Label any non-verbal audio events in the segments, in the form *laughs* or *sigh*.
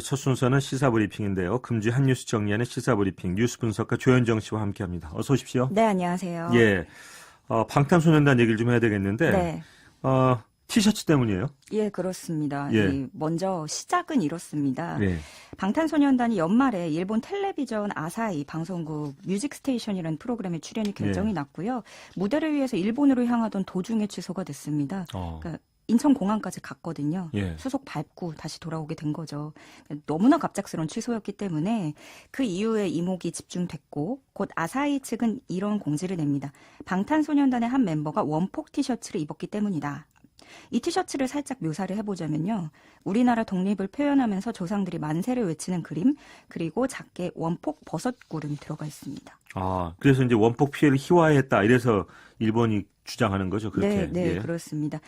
첫 순서는 시사브리핑인데요. 금주 한 뉴스 정리하는 시사브리핑 뉴스 분석가 조현정 씨와 함께합니다. 어서 오십시오. 네, 안녕하세요. 예, 어, 방탄소년단 얘기를 좀 해야 되겠는데 네. 어, 티셔츠 때문이에요. 예, 그렇습니다. 예. 이 먼저 시작은 이렇습니다. 예. 방탄소년단이 연말에 일본 텔레비전 아사히 방송국 뮤직스테이션이라는 프로그램에 출연이 결정이 예. 났고요. 무대를 위해서 일본으로 향하던 도중에 취소가 됐습니다. 어, 그러니까 인천공항까지 갔거든요. 예. 수속 밟고 다시 돌아오게 된 거죠. 너무나 갑작스러운 취소였기 때문에 그 이후에 이목이 집중됐고 곧 아사히 측은 이런 공지를 냅니다. 방탄소년단의 한 멤버가 원폭 티셔츠를 입었기 때문이다. 이 티셔츠를 살짝 묘사를 해보자면요. 우리나라 독립을 표현하면서 조상들이 만세를 외치는 그림, 그리고 작게 원폭 버섯 구름이 들어가 있습니다. 아, 그래서 이제 원폭 피해를 희화했다. 이래서 일본이 주장하는 거죠. 그렇게. 네, 네, 예. 그렇습니다.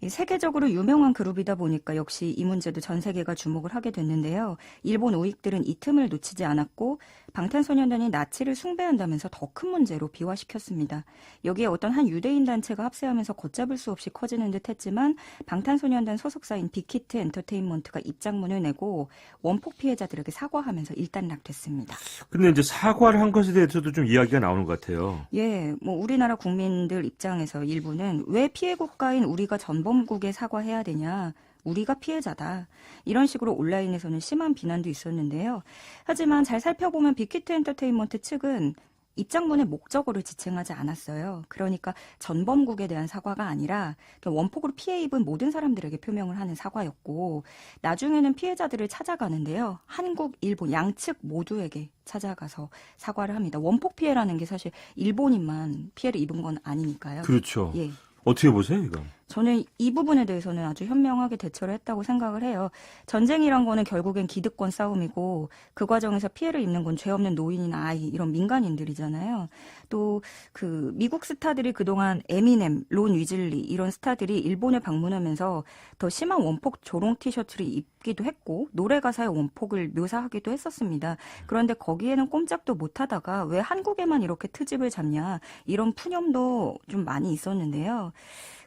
이 세계적으로 유명한 그룹이다 보니까 역시 이 문제도 전 세계가 주목을 하게 됐는데요. 일본 우익들은 이 틈을 놓치지 않았고 방탄소년단이 나치를 숭배한다면서 더 큰 문제로 비화시켰습니다. 여기에 어떤 한 유대인 단체가 합세하면서 걷잡을 수 없이 커지는 듯했지만 방탄소년단 소속사인 빅히트 엔터테인먼트가 입장문을 내고 원폭 피해자들에게 사과하면서 일단락됐습니다. 근데 이제 사과를 한 것에 대해서도 좀 이야기가 나오는 것 같아요. 예, 뭐 우리나라 국민 들 입장에서 일부는 왜 피해 국가인 우리가 전범국에 사과해야 되냐? 우리가 피해자다. 이런 식으로 온라인에서는 심한 비난도 있었는데요. 하지만 잘 살펴보면 빅히트 엔터테인먼트 측은 입장문의 목적어를 지칭하지 않았어요. 그러니까 전범국에 대한 사과가 아니라 원폭으로 피해 입은 모든 사람들에게 표명을 하는 사과였고 나중에는 피해자들을 찾아가는데요. 한국, 일본 양측 모두에게 찾아가서 사과를 합니다. 원폭 피해라는 게 사실 일본인만 피해를 입은 건 아니니까요. 그렇죠. 예. 어떻게 보세요, 이거? 저는 이 부분에 대해서는 아주 현명하게 대처를 했다고 생각을 해요. 전쟁이란 거는 결국엔 기득권 싸움이고 그 과정에서 피해를 입는 건 죄 없는 노인이나 아이 이런 민간인들이잖아요. 또 그 미국 스타들이 그동안 에미넴, 론 위즐리 이런 스타들이 일본에 방문하면서 더 심한 원폭 조롱 티셔츠를 입기도 했고 노래 가사의 원폭을 묘사하기도 했었습니다. 그런데 거기에는 꼼짝도 못 하다가 왜 한국에만 이렇게 트집을 잡냐 이런 푸념도 좀 많이 있었는데요.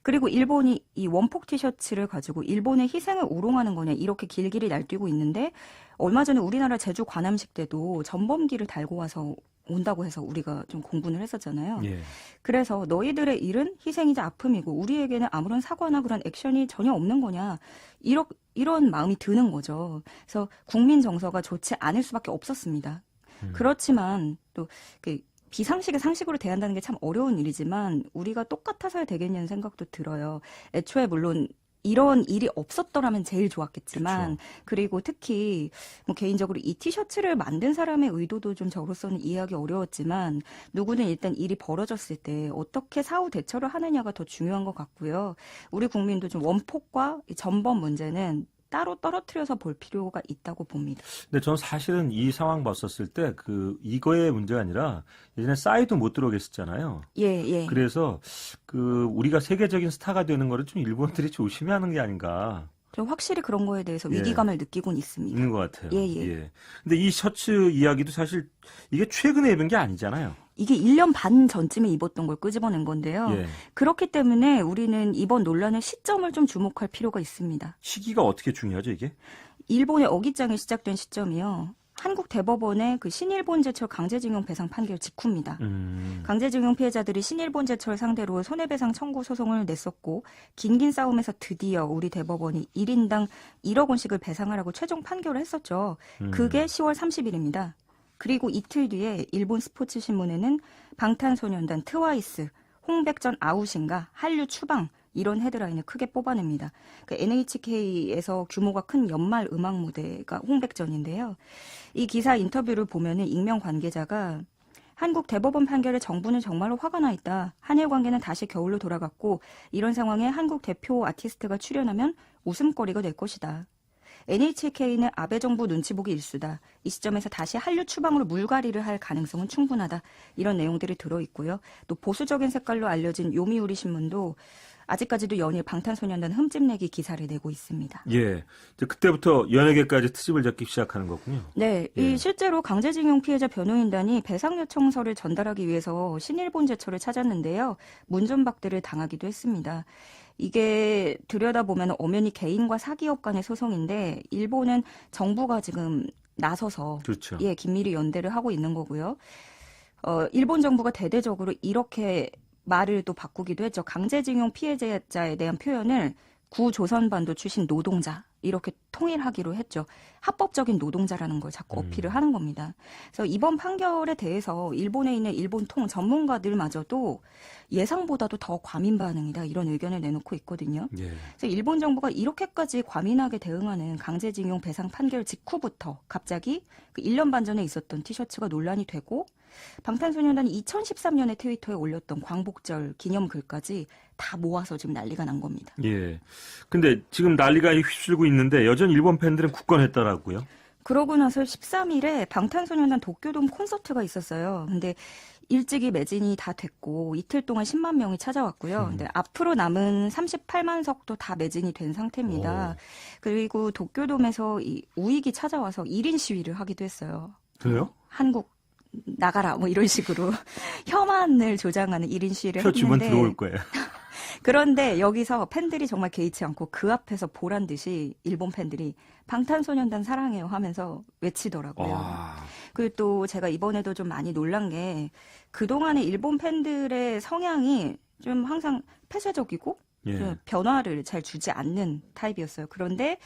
그리고 일본이 이 원폭 티셔츠를 가지고 일본의 희생을 우롱하는 거냐 이렇게 길길이 날뛰고 있는데 얼마 전에 우리나라 제주 관함식 때도 전범기를 달고 와서 온다고 해서 우리가 좀 공분을 했었잖아요. 예. 그래서 너희들의 일은 희생이자 아픔이고 우리에게는 아무런 사과나 그런 액션이 전혀 없는 거냐 이런 이런 마음이 드는 거죠. 그래서 국민 정서가 좋지 않을 수밖에 없었습니다. 음. 그렇지만 또 그 비상식을 상식으로 대한다는 게 참 어려운 일이지만 우리가 똑같아서야 되겠냐는 생각도 들어요. 애초에 물론 이런 일이 없었더라면 제일 좋았겠지만 그리고 특히 뭐 개인적으로 이 티셔츠를 만든 사람의 의도도 좀 저로서는 이해하기 어려웠지만 누구는 일단 일이 벌어졌을 때 어떻게 사후 대처를 하느냐가 더 중요한 것 같고요. 우리 국민도 좀 원폭과 이 전범 문제는 따로 떨어뜨려서 볼 필요가 있다고 봅니다. 근데 저는 사실은 이 상황 봤었을 때 그 이거의 문제가 아니라 예전에 싸이도 못 들어오게 했었잖아요. 예, 예. 그래서 그 우리가 세계적인 스타가 되는 거를 좀 일본들이 조심해야 하는 게 아닌가 저 확실히 그런 거에 대해서 예. 위기감을 느끼곤 있습니다. 있는 것 같아요. 예, 예. 근데 이 셔츠 이야기도 사실 이게 최근에 입은 게 아니잖아요. 이게 1년 반 전쯤에 입었던 걸 끄집어낸 건데요. 예. 그렇기 때문에 우리는 이번 논란의 시점을 좀 주목할 필요가 있습니다. 시기가 어떻게 중요하죠, 이게? 일본의 어깃장이 시작된 시점이요. 한국 대법원의 그 신일본 제철 강제징용 배상 판결 직후입니다. 음. 강제징용 피해자들이 신일본 제철 상대로 손해배상 청구 소송을 냈었고 긴긴 싸움에서 드디어 우리 대법원이 1인당 1억 원씩을 배상하라고 최종 판결을 했었죠. 음. 그게 10월 30일입니다. 그리고 이틀 뒤에 일본 스포츠 신문에는 방탄소년단 트와이스, 홍백전 아웃인가, 한류 추방 이런 헤드라인을 크게 뽑아냅니다. 그 NHK에서 규모가 큰 연말 음악 무대가 홍백전인데요. 이 기사 인터뷰를 보면은 익명 관계자가 한국 대법원 판결에 정부는 정말로 화가 나 있다. 한일 관계는 다시 겨울로 돌아갔고 이런 상황에 한국 대표 아티스트가 출연하면 웃음거리가 될 것이다. NHK는 아베 정부 눈치 보기 일수다. 이 시점에서 다시 한류 추방으로 물갈이를 할 가능성은 충분하다. 이런 내용들이 들어 있고요. 또 보수적인 색깔로 알려진 요미우리 신문도 아직까지도 연일 방탄소년단 흠집내기 기사를 내고 있습니다. 예. 이제 그때부터 연예계까지 트집을 잡기 시작하는 거군요. 네, 예. 이 실제로 강제징용 피해자 변호인단이 배상 요청서를 전달하기 위해서 신일본 제철을 찾았는데요. 문전박대를 당하기도 했습니다. 이게 들여다보면 엄연히 개인과 사기업 간의 소송인데 일본은 정부가 지금 나서서 그렇죠. 예, 긴밀히 연대를 하고 있는 거고요. 어, 일본 정부가 대대적으로 이렇게 말을 또 바꾸기도 했죠. 강제징용 피해자에 대한 표현을 구조선반도 출신 노동자 이렇게 통일하기로 했죠. 합법적인 노동자라는 걸 자꾸 음. 어필을 하는 겁니다. 그래서 이번 판결에 대해서 일본에 있는 일본 통 전문가들마저도 예상보다도 더 과민 반응이다 이런 의견을 내놓고 있거든요. 예. 그래서 일본 정부가 이렇게까지 과민하게 대응하는 강제징용 배상 판결 직후부터 갑자기 그 1년 반 전에 있었던 티셔츠가 논란이 되고 방탄소년단이 2013년에 트위터에 올렸던 광복절 기념 글까지 다 모아서 지금 난리가 난 겁니다. 예. 근데 지금 난리가 휩쓸고 있는데 여전히 일본 팬들은 굳건했더라고요. 그러고 나서 13일에 방탄소년단 도쿄돔 콘서트가 있었어요. 근데 일찍이 매진이 다 됐고 이틀 동안 10만 명이 찾아왔고요. 음. 근데 앞으로 남은 38만 석도 다 매진이 된 상태입니다. 오. 그리고 도쿄돔에서 이 우익이 찾아와서 1인 시위를 하기도 했어요. 그래요? 한국 나가라 뭐 이런 식으로 *laughs* 혐한을 조장하는 1인 시위를 표 주면 했는데 들어올 거예요. *laughs* 그런데 여기서 팬들이 정말 개의치 않고 그 앞에서 보란 듯이 일본 팬들이 방탄소년단 사랑해요 하면서 외치더라고요. 와. 그리고 또 제가 이번에도 좀 많이 놀란 게 그동안의 일본 팬들의 성향이 좀 항상 폐쇄적이고 예. 좀 변화를 잘 주지 않는 타입이었어요. 그런데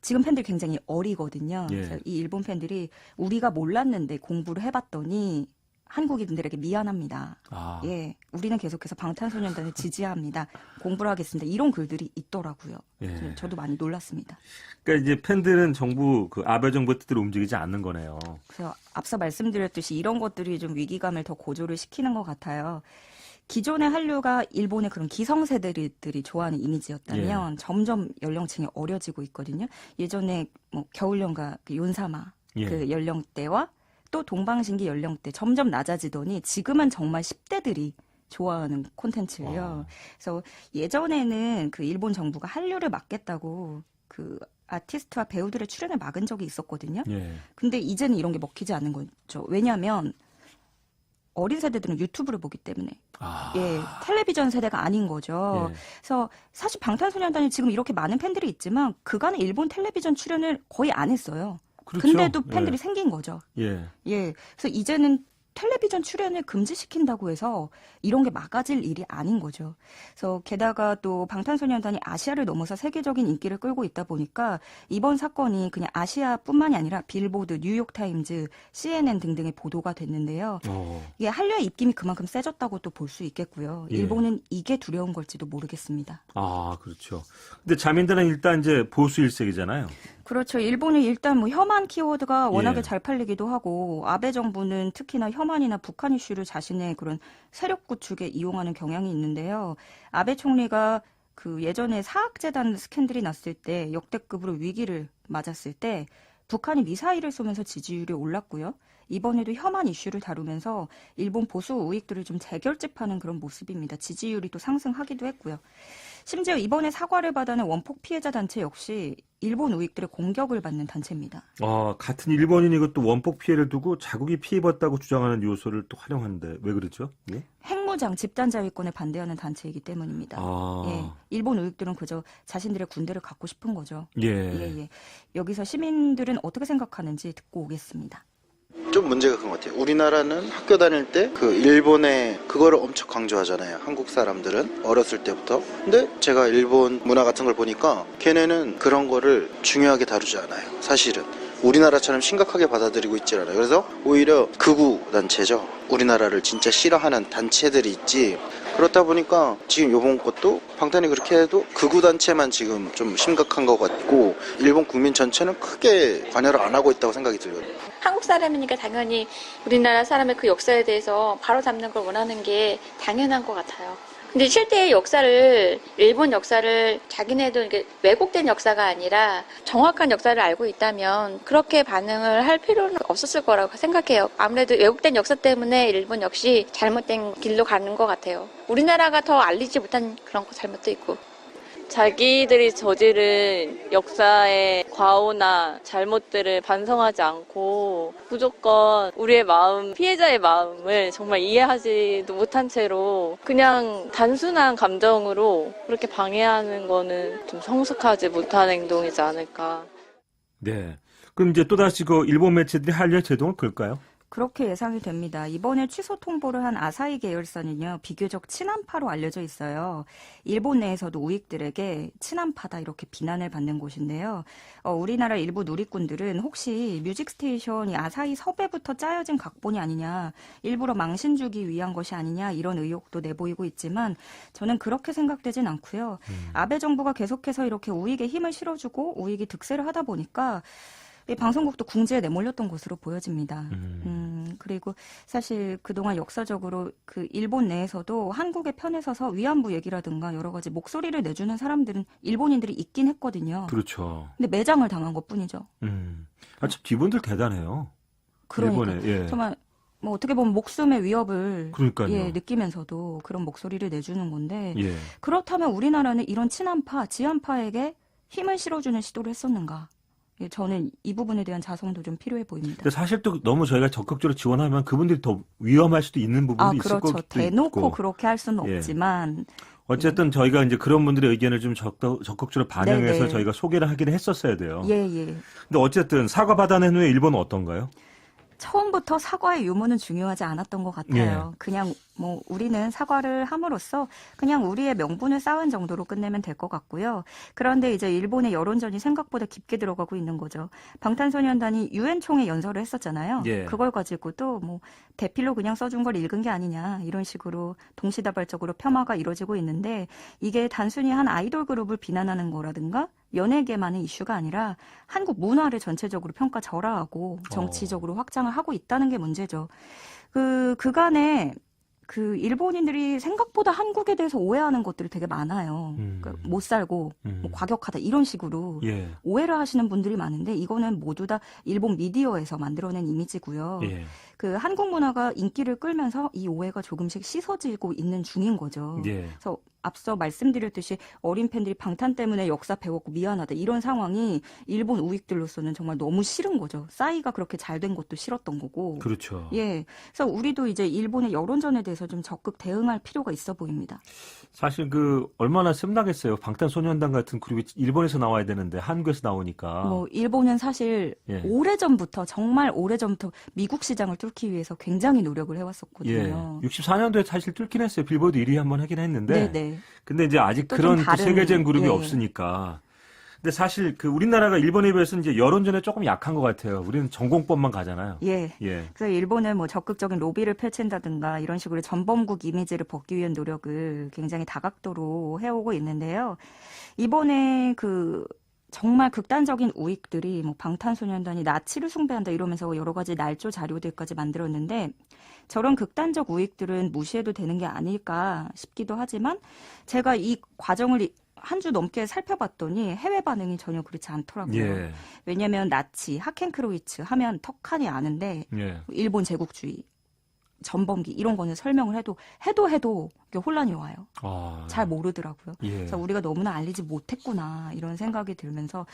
지금 팬들 굉장히 어리거든요. 예. 그래서 이 일본 팬들이 우리가 몰랐는데 공부를 해봤더니 한국인들에게 미안합니다. 아. 예, 우리는 계속해서 방탄소년단을 *laughs* 지지합니다. 공부를 하겠습니다. 이런 글들이 있더라고요. 예. 저도 많이 놀랐습니다. 그러니까 이제 팬들은 정부 그 아베 정부 뜻대로 움직이지 않는 거네요. 그래서 앞서 말씀드렸듯이 이런 것들이 좀 위기감을 더 고조를 시키는 것 같아요. 기존의 한류가 일본의 그런 기성세대들이 좋아하는 이미지였다면 점점 연령층이 어려지고 있거든요. 예전에 뭐 겨울연가 그 윤사마 예. 그 연령대와 또 동방신기 연령대 점점 낮아지더니 지금은 정말 10대들이 좋아하는 콘텐츠예요. 그래서 예전에는 그 일본 정부가 한류를 막겠다고 그 아티스트와 배우들의 출연을 막은 적이 있었거든요. 예. 근데 이제는 이런 게 먹히지 않는 거죠. 왜냐하면 어린 세대들은 유튜브를 보기 때문에 아. 예 텔레비전 세대가 아닌 거죠. 예. 그래서 사실 방탄소년단이 지금 이렇게 많은 팬들이 있지만 그간의 일본 텔레비전 출연을 거의 안 했어요. 그렇죠. 근데도 팬들이 생긴 거죠. 예. 예. 그래서 이제는 텔레비전 출연을 금지시킨다고 해서 이런 게 막아질 일이 아닌 거죠. 그래서 게다가 또 방탄소년단이 아시아를 넘어서 세계적인 인기를 끌고 있다 보니까 이번 사건이 그냥 아시아뿐만이 아니라 빌보드, 뉴욕타임즈, CNN 등등의 보도가 됐는데요. 어. 이게 한류의 입김이 그만큼 세졌다고 또 볼 수 있겠고요. 예. 일본은 이게 두려운 걸지도 모르겠습니다. 아, 그렇죠. 근데 자민들은 일단 이제 보수 일색이잖아요. 그렇죠. 일본은 일단 뭐 혐한 키워드가 워낙에 예. 잘 팔리기도 하고 아베 정부는 특히나 혐 한이나 북한 이슈를 자신의 그런 세력 구축에 이용하는 경향이 있는데요. 아베 총리가 그 예전에 사학재단 스캔들이 났을 때 역대급으로 위기를 맞았을 때 북한이 미사일을 쏘면서 지지율이 올랐고요. 이번에도 혐한 이슈를 다루면서 일본 보수 우익들을 좀 재결집하는 그런 모습입니다. 지지율이 또 상승하기도 했고요. 심지어 이번에 사과를 받아낸 원폭 피해자 단체 역시 일본 우익들의 공격을 받는 단체입니다. 아, 같은 일본인이 이것도 원폭 피해를 두고 자국이 피해 봤다고 주장하는 요소를 또 활용하는데 왜 그렇죠? 예? 핵무장 집단 자위권에 반대하는 단체이기 때문입니다. 아. 예, 일본 우익들은 그저 자신들의 군대를 갖고 싶은 거죠. 예. 예, 예. 여기서 시민들은 어떻게 생각하는지 듣고 오겠습니다. 좀 문제가 큰 것 같아요. 우리나라는 학교 다닐 때 그 일본의 그거를 엄청 강조하잖아요. 한국 사람들은 어렸을 때부터. 근데 제가 일본 문화 같은 걸 보니까 걔네는 그런 거를 중요하게 다루지 않아요. 사실은. 우리나라처럼 심각하게 받아들이고 있지 않아요. 그래서 오히려 극우 단체죠. 우리나라를 진짜 싫어하는 단체들이 있지. 그렇다 보니까 지금 요번 것도 방탄이 그렇게 해도 극우 단체만 지금 좀 심각한 것 같고 일본 국민 전체는 크게 관여를 안 하고 있다고 생각이 들어요. 한국 사람이니까 당연히 우리나라 사람의 그 역사에 대해서 바로 잡는 걸 원하는 게 당연한 것 같아요. 근데 실제의 역사를, 일본 역사를 자기네도 이게 왜곡된 역사가 아니라 정확한 역사를 알고 있다면 그렇게 반응을 할 필요는 없었을 거라고 생각해요. 아무래도 왜곡된 역사 때문에 일본 역시 잘못된 길로 가는 것 같아요. 우리나라가 더 알리지 못한 그런 거 잘못도 있고. 자기들이 저지른 역사의 과오나 잘못들을 반성하지 않고 무조건 우리의 마음, 피해자의 마음을 정말 이해하지도 못한 채로 그냥 단순한 감정으로 그렇게 방해하는 거는 좀 성숙하지 못한 행동이지 않을까. 네. 그럼 이제 또다시 그 일본 매체들이 한류에 제동을 걸까요? 그렇게 예상이 됩니다. 이번에 취소 통보를 한 아사히 계열사는요, 비교적 친한파로 알려져 있어요. 일본 내에서도 우익들에게 친한파다 이렇게 비난을 받는 곳인데요. 어, 우리나라 일부 누리꾼들은 혹시 뮤직스테이션이 아사히 섭외부터 짜여진 각본이 아니냐, 일부러 망신 주기 위한 것이 아니냐, 이런 의혹도 내보이고 있지만, 저는 그렇게 생각되진 않고요. 아베 정부가 계속해서 이렇게 우익에 힘을 실어주고 우익이 득세를 하다 보니까, 이 방송국도 궁지에 내몰렸던 것으로 보여집니다. 음. 음, 그리고 사실 그동안 역사적으로 그 일본 내에서도 한국의 편에 서서 위안부 얘기라든가 여러 가지 목소리를 내주는 사람들은 일본인들이 있긴 했거든요. 그렇죠. 근데 매장을 당한 것 뿐이죠. 음. 아, 참, 이분들 대단해요. 그러니까. 일본에, 예. 정말 뭐 어떻게 보면 목숨의 위협을 그러니까요. 예, 느끼면서도 그런 목소리를 내주는 건데 예. 그렇다면 우리나라는 이런 친한파, 지한파에게 힘을 실어주는 시도를 했었는가? 예, 저는 이 부분에 대한 자성도 좀 필요해 보입니다. 근데 사실 또 너무 저희가 적극적으로 지원하면 그분들이 더 위험할 수도 있는 부분도 아, 있을 그렇죠. 것도 대놓고 있고. 그렇게 할 수는 예. 없지만 어쨌든 저희가 이제 그런 분들의 의견을 좀 적극, 적극적으로 반영해서 네네. 저희가 소개를 하기는 했었어야 돼요. 예, 예. 근데 어쨌든 사과 받아낸 후에 일본은 어떤가요? 처음부터 사과의 유무는 중요하지 않았던 것 같아요. 예. 그냥 뭐 우리는 사과를 함으로써 그냥 우리의 명분을 쌓은 정도로 끝내면 될 것 같고요. 그런데 이제 일본의 여론전이 생각보다 깊게 들어가고 있는 거죠. 방탄소년단이 유엔 총회 연설을 했었잖아요. 예. 그걸 가지고도 뭐 대필로 그냥 써준 걸 읽은 게 아니냐 이런 식으로 동시다발적으로 폄하가 이루어지고 있는데 이게 단순히 한 아이돌 그룹을 비난하는 거라든가 연예계만의 이슈가 아니라 한국 문화를 전체적으로 평가절하하고 정치적으로 확장을 하고 있다는 게 문제죠. 그 그간에 그 일본인들이 생각보다 한국에 대해서 오해하는 것들이 되게 많아요. 음. 그러니까 못 살고 음. 뭐 과격하다 이런 식으로 예. 오해를 하시는 분들이 많은데 이거는 모두 다 일본 미디어에서 만들어낸 이미지고요. 예. 그 한국 문화가 인기를 끌면서 이 오해가 조금씩 씻어지고 있는 중인 거죠. 예. 그래서 앞서 말씀드렸듯이 어린 팬들이 방탄 때문에 역사 배웠고 미안하다 이런 상황이 일본 우익들로서는 정말 너무 싫은 거죠. 싸이가 그렇게 잘 된 것도 싫었던 거고. 그렇죠. 예. 그래서 우리도 이제 일본의 여론전에 대해서 좀 적극 대응할 필요가 있어 보입니다. 사실 그 얼마나 sem나겠어요. 방탄소년단 같은 그룹이 일본에서 나와야 되는데 한국에서 나오니까. 뭐 일본은 사실 아. 예. 오래전부터 정말 오래전부터 미국 시장을 뚫기 위해서 굉장히 노력을 예. 해왔었거든요. 64년도에 사실 뚫긴 했어요. 빌보드 1위 한번 하긴 했는데. 네, 네. 근데 이제 아직 그런 그 다른, 세계적인 그룹이 예. 없으니까. 근데 사실 그 우리나라가 일본에 비해서 이제 여론전에 조금 약한 것 같아요. 우리는 전공법만 가잖아요. 예. 예. 그래서 일본은 뭐 적극적인 로비를 펼친다든가 이런 식으로 전범국 이미지를 벗기 위한 노력을 굉장히 다각도로 해오고 있는데요. 이번에 그 정말 극단적인 우익들이 뭐 방탄소년단이 나치를 숭배한다 이러면서 여러 가지 날조 자료들까지 만들었는데 저런 극단적 우익들은 무시해도 되는 게 아닐까 싶기도 하지만 제가 이 과정을 한주 넘게 살펴봤더니 해외 반응이 전혀 그렇지 않더라고요. 예. 왜냐하면 나치, 하켄크로이츠 하면 턱하니 아는데 예. 일본 제국주의, 전범기 이런 거는 설명을 해도 해도 해도 이게 혼란이 와요. 아. 잘 모르더라고요. 예. 그래서 우리가 너무나 알리지 못했구나 이런 생각이 들면서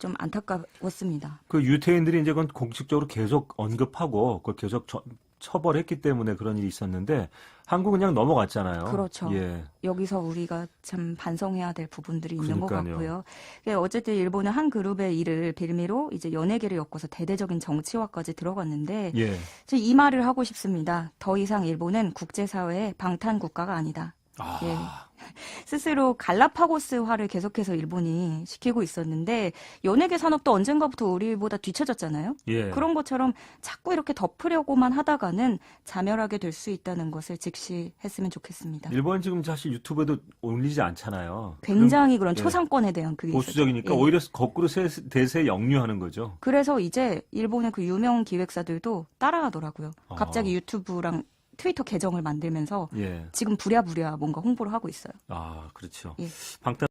좀 안타까웠습니다. 그 유태인들이 이제 그건 공식적으로 계속 언급하고 그걸 계속 저- 처벌했기 때문에 그런 일이 있었는데 한국은 그냥 넘어갔잖아요. 그렇죠. 예. 여기서 우리가 참 반성해야 될 부분들이 있는 것 그러니까요. 같고요. 예, 어쨌든 일본은 한 그룹의 일을 빌미로 이제 연예계를 엮어서 대대적인 정치화까지 들어갔는데 예. 저이 말을 하고 싶습니다. 더 이상 일본은 국제사회의 방탄 국가가 아니다. 아. 예. *laughs* 스스로 갈라파고스화를 계속해서 일본이 시키고 있었는데 연예계 산업도 언젠가부터 우리보다 뒤처졌잖아요. 예. 그런 것처럼 자꾸 이렇게 덮으려고만 하다가는 자멸하게 될 수 있다는 것을 직시했으면 좋겠습니다. 일본 지금 사실 유튜브에도 올리지 않잖아요. 굉장히 그런 예. 초상권에 대한 그게. 보수적이니까 예. 오히려 거꾸로 세- 대세에 역류하는 거죠. 그래서 이제 일본의 그 유명 기획사들도 따라하더라고요. 아. 갑자기 유튜브랑 트위터 계정을 만들면서 예. 지금 부랴부랴 뭔가 홍보를 하고 있어요. 아, 그렇죠. 예. 방탄